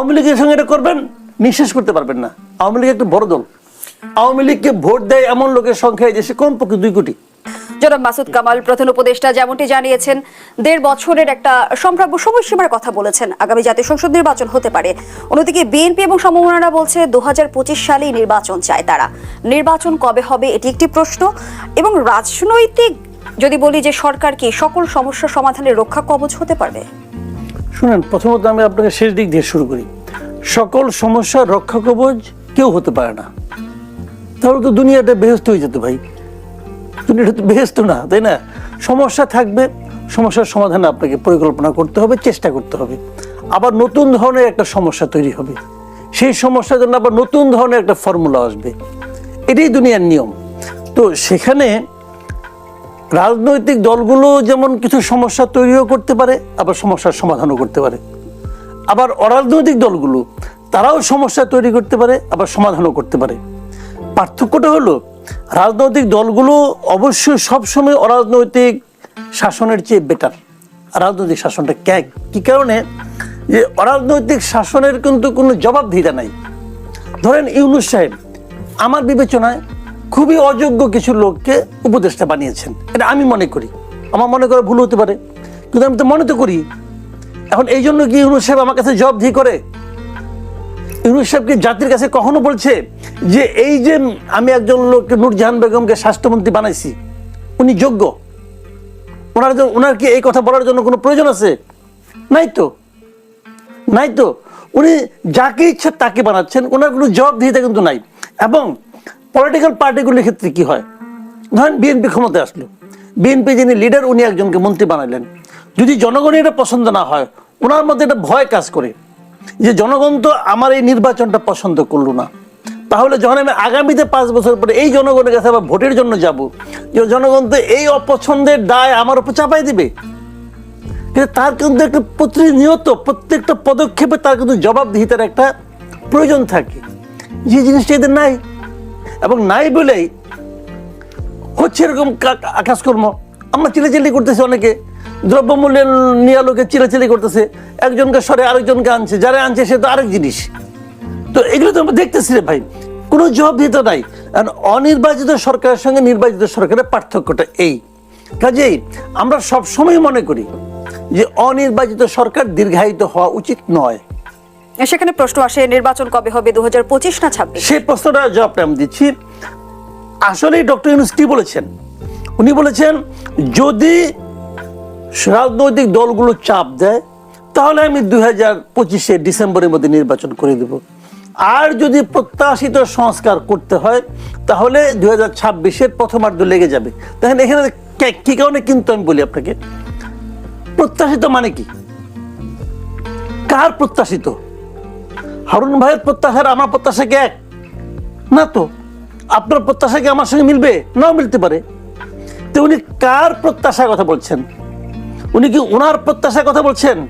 আওয়ামী লীগের সঙ্গে এটা করবেন নিঃশেষ করতে পারবেন না। আওয়ামী লীগ একটা বড় দল। আওয়ামী লীগকে ভোট দেয় এমন লোকের সংখ্যা এই দেশে কমপক্ষে দুই কোটি। জনাব মাসুদ কামাল, প্রধান উপদেষ্টা, যেমনটি জানিয়েছেন, দেড় বছরের একটা সম্ভাব্য সময়সীমার কথা বলেছেন। আগামী জাতীয় সংসদ নির্বাচন হতে পারে। অন্যদিকে বিএনপি এবং সমমনারা বলছে দু সালেই নির্বাচন চায় তারা। নির্বাচন কবে হবে, এটি একটি প্রশ্ন। এবং রাজনৈতিক, যদি বলি যে সরকার কি সকল সমস্যা সমাধানের রক্ষা কবচ হতে পারবে? শুনেন, প্রথমত আমি আপনাকে শেষ দিক দিয়ে শুরু করি। সকল সমস্যা রক্ষা কবচ কেউ হতে পারে না। তাহলে তো দুনিয়াটা বেহস্ত হয়ে যেত ভাই। দুনিয়াটা তো বেহস্ত না, তাই না? সমস্যা থাকবে, সমস্যার সমাধানে আপনাকে পরিকল্পনা করতে হবে, চেষ্টা করতে হবে। আবার নতুন ধরনের একটা সমস্যা তৈরি হবে। সেই সমস্যার জন্য আবার নতুন ধরনের একটা ফর্মুলা আসবে। এটাই দুনিয়ার নিয়ম। তো সেখানে রাজনৈতিক দলগুলো যেমন কিছু সমস্যা তৈরিও করতে পারে, আবার সমস্যার সমাধানও করতে পারে। আবার অরাজনৈতিক দলগুলো, তারাও সমস্যা তৈরি করতে পারে, আবার সমাধানও করতে পারে। পার্থক্যটা হলো, রাজনৈতিক দলগুলো অবশ্যই সবসময় অরাজনৈতিক শাসনের চেয়ে বেটার রাজনৈতিক শাসনটা ক্যাক কি কারণে? যে অরাজনৈতিক শাসনের কিন্তু কোনো জবাবদিহিতা নাই। ধরেন ইউনুস সাহেব, আমার বিবেচনায় খুবই অযোগ্য কিছু লোককে উপদেষ্টা বানিয়েছেন। এটা আমি মনে করি। আমার মনে করে ভুল হতে পারে। কিন্তু আমি তো মনে তো করি, এখন এই জন্য কি ইউনুস সাহেব আমার কাছে জবাবদিহি করে? ইউনুস সাহেবকে জাতির কাছে কখনো বলছে যে এই যে আমি একজন লোককে নূরজাহান বেগমকে স্বাস্থ্যমন্ত্রী বানাইছি, উনি যোগ্য? ওনার ওনার কি এই কথা বলার জন্য কোনো প্রয়োজন আছে? নাই তো। নাই তো। উনি যাকে ইচ্ছা তাকে বানাচ্ছেন, ওনার কোনো জবাবদিহিতা কিন্তু নাই। এবং পলিটিক্যাল পার্টিগুলির ক্ষেত্রে কি হয়? ধরেন বিএনপি ক্ষমতায় আসলো। বিএনপি যিনি লিডার উনি একজনকে মন্ত্রী বানাইলেন যদি জনগণের এটা পছন্দ না হয়, ওনার মধ্যে একটা ভয় কাজ করে যে জনগণ তো আমার এই নির্বাচনটা পছন্দ করল না। তাহলে যখন আমি আগামীতে পাঁচ বছর পরে এই জনগণের কাছে আবার ভোটের জন্য যাব, যে জনগণ তো এই অপছন্দের দায় আমার উপর চাপাই দিবে। কিন্তু তার কিন্তু একটা প্রতিনিয়ত প্রত্যেকটা পদক্ষেপে তার কিন্তু জবাবদিহিতার একটা প্রয়োজন থাকে। যে জিনিসটা এদের নাই। এবং নাই বলেই হচ্ছে এরকম কা- আমরা চিলাচিলি করতেছি অনেকে। দ্রব্যমূল্যের নিয়ে লোকে চিলাচিলি করতেছে। একজনকে সরে আরেকজনকে আনছে। যারা আনছে সে তো আরেক জিনিস। তো এগুলো তো আমরা দেখতেছি রে ভাই। কোনো জবাব দিতে নাই অনির্বাচিত সরকারের সঙ্গে নির্বাচিত সরকারের পার্থক্যটা এই। কাজেই আমরা সব সময় মনে করি যে অনির্বাচিত সরকার দীর্ঘায়িত হওয়া উচিত নয়। সেখানে প্রশ্ন আসে, নির্বাচন কবে হবে? দু হাজার পঁচিশ না ছাব্বিশ? সেই প্রশ্নটা জবাবটা আমি দিচ্ছি। আসলেই ডক্টর ইউনুস কি বলেছেন? উনি বলেছেন, যদি রাজনৈতিক দলগুলো চাপ দেয়, তাহলে আমি দুই হাজার পঁচিশে ডিসেম্বরের মধ্যে নির্বাচন করে দেব। আর যদি প্রত্যাশিত সংস্কার করতে হয়, তাহলে দুই হাজার ছাব্বিশের প্রথমার্ধ লেগে যাবে। দেখেন, এখানে কি কারণে কিন্তু আমি বলি আপনাকে? প্রত্যাশিত মানে কি? কার প্রত্যাশিত? হারুন ভাইয়ের প্রত্যাশার আমার প্রত্যাশা কি এক? না তো। আপনার প্রত্যাশা কি আমার সঙ্গে মিলবে? নাও মিলতে পারে। তো উনি কার প্রত্যাশার কথা বলছেন? উনি কি ওনার প্রত্যাশার কথা বলছেন?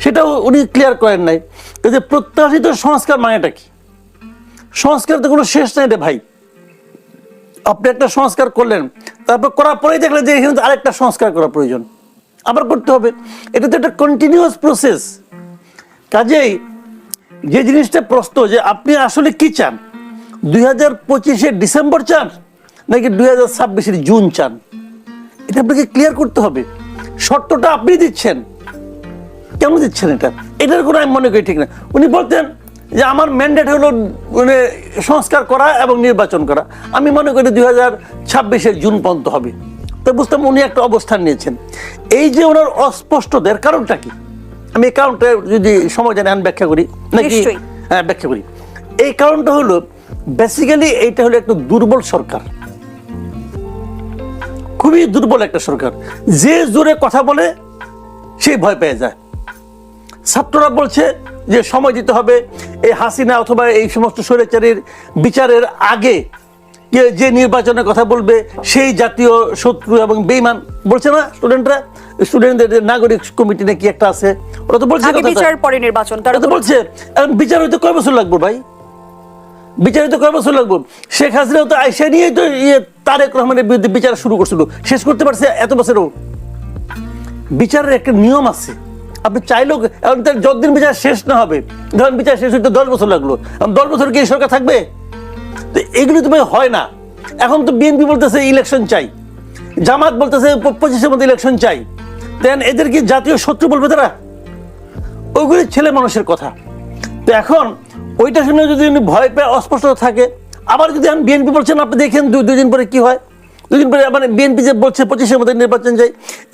সেটাও উনি ক্লিয়ার করেন নাই। যে প্রত্যাশিত সংস্কার মানেটা কি? সংস্কার তো কোনো শেষ নাই রে ভাই। আপনি একটা সংস্কার করলেন, তারপর করার পরেই দেখলেন যে এখানে আরেকটা সংস্কার করা প্রয়োজন। আবার করতে হবে। এটা তো একটা কন্টিনিউয়াস প্রসেস কাজেই যে জিনিসটা প্রশ্ন যে আপনি আসলে কি চান? দুই হাজার পঁচিশে ডিসেম্বর চান? নাকি দুই হাজার ছাব্বিশের জুন চান? এটা আপনাকে ক্লিয়ার করতে হবে। শর্তটা আপনি দিচ্ছেন। কেন দিচ্ছেন এটা? এটার কোনো আমি মনে করি ঠিক না। উনি বলতেন যে আমার ম্যান্ডেট হলো মানে সংস্কার করা এবং নির্বাচন করা। আমি মনে করি দুই হাজার ছাব্বিশের জুন পর্যন্ত হবে। তো বুঝতাম উনি একটা অবস্থান নিয়েছেন। এই যে ওনার অস্পষ্টদের কারণটা কি? আমি এই কারণটা যদি সময় জানি আমি ব্যাখ্যা করি। নাকি? হ্যাঁ ব্যাখ্যা করি। এই কারণটা হলো বেসিক্যালি এইটা হলো একটা দুর্বল সরকার। খুবই দুর্বল একটা সরকার। যে জোরে কথা বলে সেই ভয় পেয়ে যায়। ছাত্ররা বলছে যে সময় দিতে হবে এই হাসিনা অথবা এই সমস্ত স্বৈরাচারীর বিচারের আগে যে নির্বাচনের কথা বলবে সেই জাতীয় শত্রু এবং বেইমান বলছে না স্টুডেন্টরা স্টুডেন্টদের নাগরিক কমিটি নাকি একটা আছে? ওরা তো বলছে বিচার পরে নির্বাচন তারা তো বলছে এখন বিচার হইতে কয় বছর লাগবে ভাই? বিচার হইতে কয় বছর লাগবে? শেখ হাসিনাও তো আইসা নিয়েই তো ইয়ে তারেক রহমানের বিরুদ্ধে বিচার শুরু করছিল। শেষ করতে পারছে এত বছরও। বিচারের একটা নিয়ম আছে। আপনি চাইলেও এখন তার যতদিন বিচার শেষ না হবে ধরেন বিচার শেষ হইতে দশ বছর লাগল দশ বছর কি সরকার থাকবে? তো এগুলি তো ভাই হয় না। এখন তো বিএনপি বলতেছে ইলেকশন চাই। জামাত বলতেছে পঁচিশের মধ্যে ইলেকশন চাই। দেন এদের কি জাতীয় শত্রু বলবে তারা। ওইগুলি ছেলে মানুষের কথা। তো এখন ওইটা শুনে যদি উনি ভয় পেয়ে অস্পষ্ট থাকে, আবার যদি আমি বিএনপি বলছেন, আপনি দেখেন দুই দুই দিন পরে কি হয়। দুদিন পরে মানে বিএনপি যে বলছে পঁচিশের মধ্যে নির্বাচন চাই,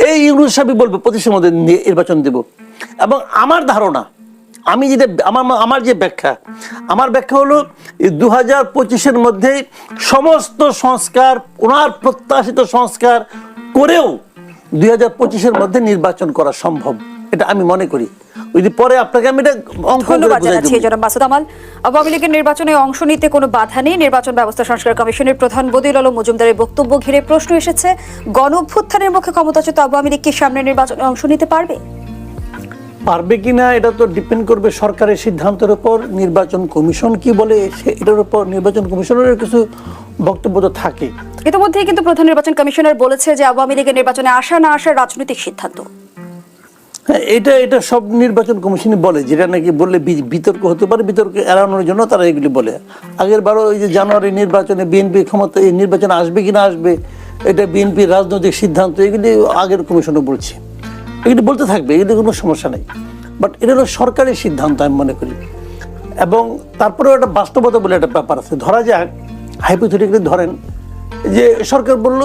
এই ইউনুস সাহেব বলবে পঁচিশের মধ্যে নির্বাচন দেব। এবং আমার ধারণা আমি যেটা আমার আমার যে ব্যাখ্যা আমার ব্যাখ্যা হলো দু হাজার পঁচিশের মধ্যে সমস্ত সংস্কার ওনার প্রত্যাশিত সংস্কার করেও দুই হাজার পঁচিশের মধ্যে নির্বাচন করা সম্ভব এটা আমি মনে করি। যদি পরে আপনাকে আমি এটা অঙ্ক মাসুদ আমাল। আওয়ামী লীগের নির্বাচনে অংশ নিতে কোনো বাধা নেই। নির্বাচন ব্যবস্থা সংস্কার কমিশনের প্রধান বদিউল আলম মজুমদারের বক্তব্য ঘিরে প্রশ্ন এসেছে গণ অভ্যুত্থানের মুখে ক্ষমতাচ্যুত আওয়ামী লীগ কি সামনে নির্বাচনে অংশ নিতে পারবে? পারবে কিনা এটা তো ডিপেন্ড করবে সরকারের সিদ্ধান্তের উপর। নির্বাচন কমিশন কি বলে এটার উপর নির্বাচন কমিশনের কিছু বক্তব্য তো থাকে। ইতিমধ্যেই কিন্তু প্রধান নির্বাচন কমিশনার বলেছে যে আওয়ামী লীগের নির্বাচনে আসা না আসার রাজনৈতিক সিদ্ধান্ত। হ্যাঁ এটা এটা সব নির্বাচন কমিশনই বলে যেটা নাকি বললে বিতর্ক হতে পারে বিতর্ক এড়ানোর জন্য তারা এগুলি বলে। আগের বারও ওই যে জানুয়ারি নির্বাচনে বিএনপি ক্ষমতা এই নির্বাচনে আসবে কি না আসবে এটা বিএনপির রাজনৈতিক সিদ্ধান্ত এগুলি আগের কমিশনও বলছে। এগুলি বলতে থাকবে এগুলি কোনো সমস্যা নেই। বাট এটা হলো সরকারি সিদ্ধান্ত, আমি মনে করি। এবং তারপরেও একটা বাস্তবতা বলে একটা ব্যাপার আছে। ধরা যাক হাইপোথেটিক্যালি ধরেন যে সরকার বলল,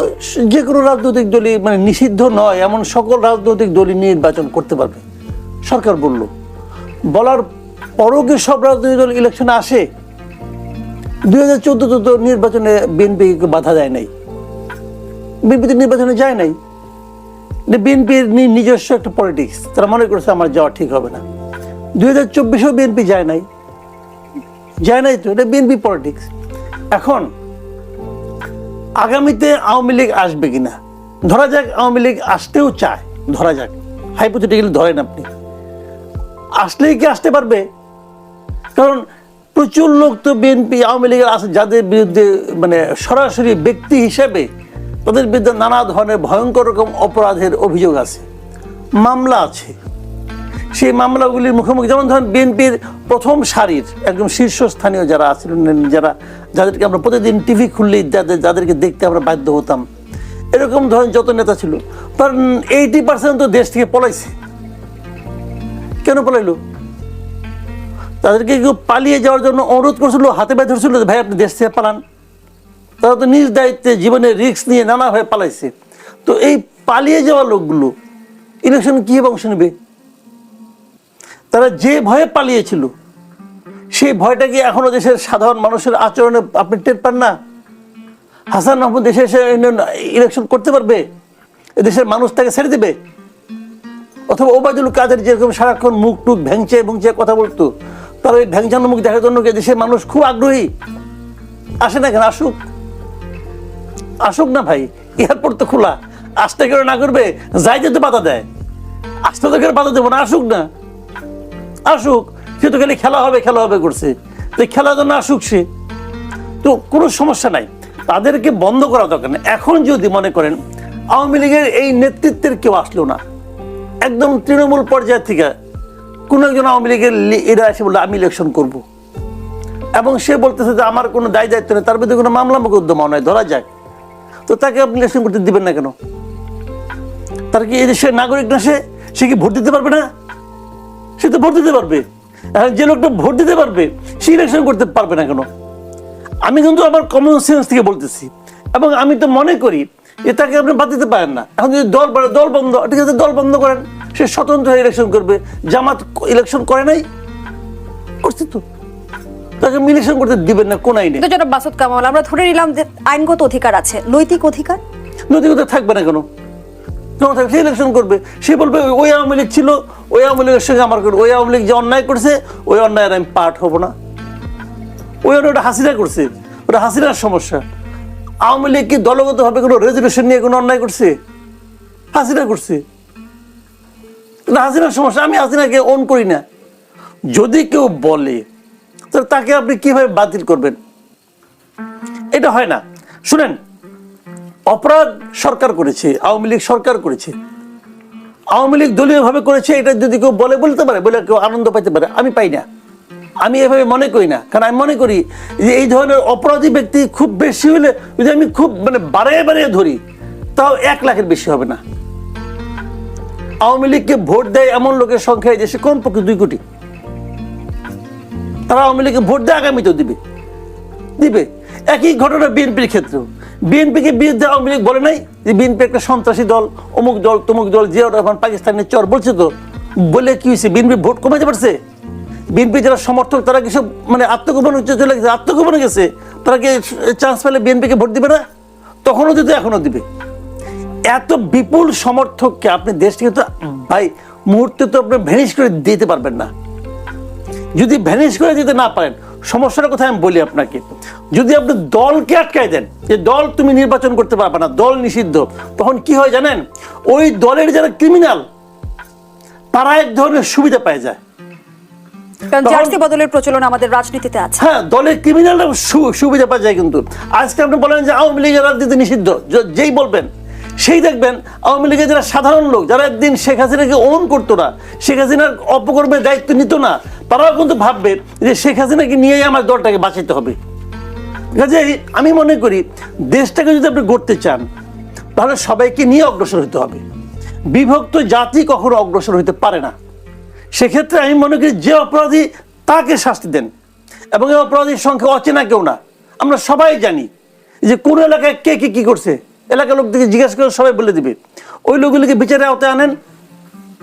যে কোনো রাজনৈতিক দলই মানে নিষিদ্ধ নয়, এমন সকল রাজনৈতিক দলই নির্বাচন করতে পারবে। সরকার বলল, বলার পরও কি সব রাজনৈতিক দল ইলেকশনে আসে? দুই হাজার চোদ্দ তো নির্বাচনে বিএনপি বাধা দেয় নাই। বিএনপি তো নির্বাচনে যায় নাই। বিএনপির নিজস্ব একটা পলিটিক্স তারা মনে করছে আমার যাওয়া ঠিক হবে না। দুই হাজার চব্বিশেও বিএনপি যায় নাই। যায় নাই তো, এটা বিএনপি পলিটিক্স এখন, আগামীতে আওয়ামী লীগ আসবে কিনা? ধরা যাক আওয়ামী লীগ আসতেও চায়, ধরা যাক। হাইপোথেটিক্যালি ধরেন আপনি। আসলেই কি আসতে পারবে? কারণ প্রচুর লোক তো বিএনপি, আওয়ামী লীগের আছে, যাদের বিরুদ্ধে মানে সরাসরি ব্যক্তি হিসেবে তাদের বিরুদ্ধে নানা ধরনের ভয়ঙ্কর রকম অপরাধের অভিযোগ আছে। মামলা আছে। সেই মামলাগুলির মুখোমুখি যেমন ধরেন বিএনপির প্রথম সারির একদম শীর্ষস্থানীয় যারা আছিলেন যারা যাদেরকে আমরা প্রতিদিন টিভি খুললেই যাদের, যাদেরকে দেখতে আমরা বাধ্য হতাম। এরকম ধরেন যত নেতা ছিল কারণ এইটি পার্সেন্ট তো দেশ থেকে পলাইছে। কেন পলাইলো? তাদেরকে কেউ পালিয়ে যাওয়ার জন্য অনুরোধ করছিল, হাতে ব্যথা ধরছিল ভাই, আপনি দেশ থেকে পালান। তারা তো নিজ দায়িত্বে জীবনের রিস্ক নিয়ে নানাভাবে পালাইছে। তো এই পালিয়ে যাওয়া লোকগুলো ইলেকশন কি অংশ নেবে তারা যে ভয়ে পালিয়েছিল, সেই ভয়টা কি এখনও দেশের সাধারণ মানুষের আচরণে আপনি টের পান না? হাসান মাহমুদ দেশে এসে ইলেকশন করতে পারবে? দেশের মানুষ তাকে ছেড়ে দেবে? অথবা ওবায়দুল কাদের যেরকম সারাক্ষণ মুখ টুক ভ্যাংচে ভুংচে কথা বলতো, তার ওই ভ্যাংচানো মুখ দেখার জন্য দেশের মানুষ খুব আগ্রহী? আসে না কেন? আসুক। আসুক না ভাই, এয়ারপোর্ট তো খোলা। আসতে কেন না করবে, যাই যেতে বাধা দেয়। আসতে তো কেন বাধা দেবো না, আসুক না। আসুক, সে তো খালি খেলা হবে খেলা হবে করছে। তো খেলার জন্য আসুক সে। তো কোনো সমস্যা নাই। তাদেরকে বন্ধ করা দরকার নেই। এখন যদি মনে করেন, আওয়ামী লীগের এই নেতৃত্বের কেউ আসলো না, একদম তৃণমূল পর্যায় থেকে কোনো একজন আওয়ামী লীগের এরা এসে বলল, আমি ইলেকশন করব। এবং সে বলতেছে যে, আমার কোনো দায় দায়িত্ব নেই, তার বিরুদ্ধে কোনো মামলা মোকদ্দমা নয়, ধরা যাক। তো তাকে আপনি ইলেকশন করতে দিবেন না কেন? তার কি এই দেশের নাগরিক না সে? সে কি ভোট দিতে পারবে না? সে তো ভোট দিতে পারবে। এখন যে লোকটা ভোট দিতে পারবে, সে ইলেকশন করতে পারবে না কেন? আমি কিন্তু আমার কমন সেন্স থেকে বলতেছি। এবং আমি তো মনে করি যে তাকে আপনি বাদ দিতে পারেন না। এখন যদি দল বাড়ে, দল বন্ধ, ঠিক আছে, দল বন্ধ করেন, সে স্বতন্ত্র হয়ে ইলেকশন করবে। জামাত ইলেকশন করে নাই? করছে তো। তাকে ইলেকশন করতে দিবেন না কোন আইনে? জনাব মাসুদ কামাল আমরা ধরে নিলাম যে আইনগত অধিকার আছে। নৈতিক অধিকার? নৈতিকতা থাকবে না কেন? কেন থাকবে? সে ইলেকশন করবে। সে বলবে ওই আওয়ামী লীগ ছিল ওই আওয়ামী লীগের সঙ্গে আমার ওই আওয়ামী লীগ যে অন্যায় করছে ওই অন্যায়ের আমি পার্ট হব না। ওই ওটা হাসিনা করছে। ওটা হাসিনার সমস্যা। আওয়ামী লীগ কি দলগতভাবে কোনো রেজুলেশন নিয়ে কোনো অন্যায় করছে? হাসিনা করছে। হাসিনার সমস্যা। আমি হাসিনাকে অন করি না। যদি কেউ বলে তাহলে তাকে আপনি কীভাবে বাতিল করবেন? এটা হয় না। শুনেন, অপরাধ সরকার করেছে, আওয়ামী লীগ সরকার করেছে। আওয়ামী লীগ দলীয় ভাবে করেছে, এটা যদি কেউ বলে, বলতে পারে, বলে কেউ আনন্দ পাইতে পারে, আমি পাই না। আমি এভাবে মনে করি না, কারণ আমি মনে করি যে এই ধরনের অপরাধী ব্যক্তি খুব বেশি হলে, যদি আমি খুব মানে বাড়ায় বাড়িয়ে ধরি, তাও এক লাখের বেশি হবে না। আওয়ামী লীগকে ভোট দেয় এমন লোকের সংখ্যা দেশে কমপক্ষে দুই কোটি। তারা আওয়ামী লীগকে ভোট দেয় আগামীতেও দিবে। দিবে। একই ঘটনা বিএনপির ক্ষেত্রেও। বিএনপিকে বিরুদ্ধে আওয়ামী লীগ বলে নাই যে বিএনপি একটা সন্ত্রাসী দল, অমুক দল, তমুক দল, জিয়াউর রহমান পাকিস্তানের চর বলছে তো। বলে কি হয়েছে? বিএনপি ভোট কমাতে পারছে? বিএনপি যারা সমর্থক, তারা কিছু মানে আত্মগোপন চলে গেছে, আত্মগোপনে গেছে? তারা কি চান্স পেলে বিএনপিকে ভোট দিবে না? তখনও দিতে, এখনও দিবে। এত বিপুল সমর্থককে আপনি দেশ থেকে তো, ভাই, মুহূর্তে তো আপনি ভ্যানিশ করে দিতে পারবেন না। যদি ভ্যানিশ করে দিতে না পারেন সমস্যার কথা আমি বলি আপনাকে। যদি আপনি দলকে আটকাই দেন যে দল তুমি নির্বাচন করতে পারবে না দল নিষিদ্ধ তখন কি হয় জানেন? ওই দলের যারা ক্রিমিনাল তারা এক ধরনের সুবিধা পেয়ে যায়। কারণ জার্সি বদলের প্রচলন আমাদের রাজনীতিতে আছে। হ্যাঁ দলের ক্রিমিনালরা সুবিধা পাওয়া যায় কিন্তু। আজকে আপনি বলেন যে আওয়ামী লীগের রাজনীতি নিষিদ্ধ যেই বলবেন সেই দেখবেন আওয়ামী লীগের যারা সাধারণ লোক, যারা একদিন শেখ হাসিনাকে ওন করতো না, শেখ হাসিনার অপকর্মের দায়িত্ব নিত না, তারাও কিন্তু ভাববে যে শেখ হাসিনাকে নিয়েই আমার দলটাকে বাঁচাতে হবে। কাজেই আমি মনে করি, দেশটাকে যদি আপনি গড়তে চান, তাহলে সবাইকে নিয়ে অগ্রসর হতে হবে। বিভক্ত জাতি কখনো অগ্রসর হতে পারে না। সেক্ষেত্রে আমি মনে করি যে অপরাধী তাকে শাস্তি দেন, এবং এই অপরাধীর সংখ্যা অচেনা কেউ না। আমরা সবাই জানি যে কোন এলাকায় কে কে কি করছে এলাকার লোকদেরকে জিজ্ঞাসা করে সবাই বলে দিবে। ওই লোকগুলিকে বিচারে আওতায় আনেন।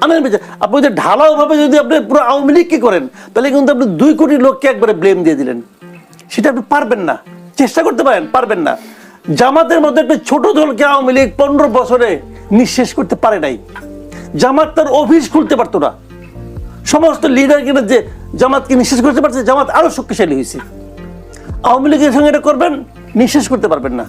আনেন বিচার। আপনি যদি ঢালাও ভাবে যদি আপনি পুরো আওয়ামী লীগকে করেন, তাহলে কিন্তু আপনি দুই কোটি লোককে একবারে ব্লেম দিয়ে দিলেন। সেটা আপনি পারবেন না। চেষ্টা করতে পারেন, পারবেন না। জামাতের মধ্যে একটা ছোট দলকে আওয়ামী লীগ পনেরো বছরে নিঃশেষ করতে পারে নাই। জামাত তার অফিস খুলতে পারতো না। সমস্ত লিডার কিনা যে জামাতকে নিঃশেষ করতে পারছে, জামাত আরও শক্তিশালী হয়েছে। আওয়ামী লীগের সঙ্গে এটা করবেন, নিঃশেষ করতে পারবেন না।